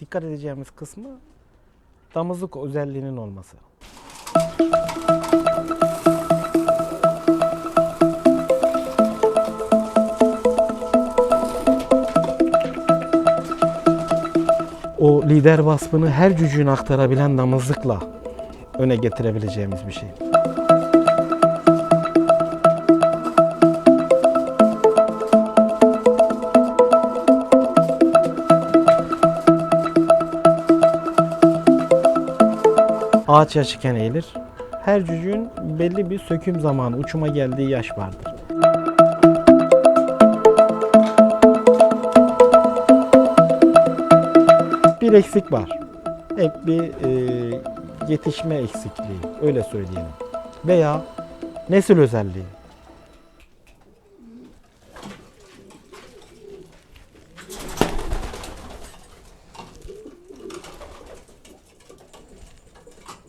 dikkat edeceğimiz kısmı damızlık özelliğinin olması. O lider vasfını her cücüğüne aktarabilen damızlıkla öne getirebileceğimiz bir şey. Ağaç yaşıken eğilir. Her cücüğün belli bir söküm zamanı, uçuma geldiği yaş vardır. Bir eksik var. Hep bir e, yetişme eksikliği, öyle söyleyelim. Veya nesil özelliği.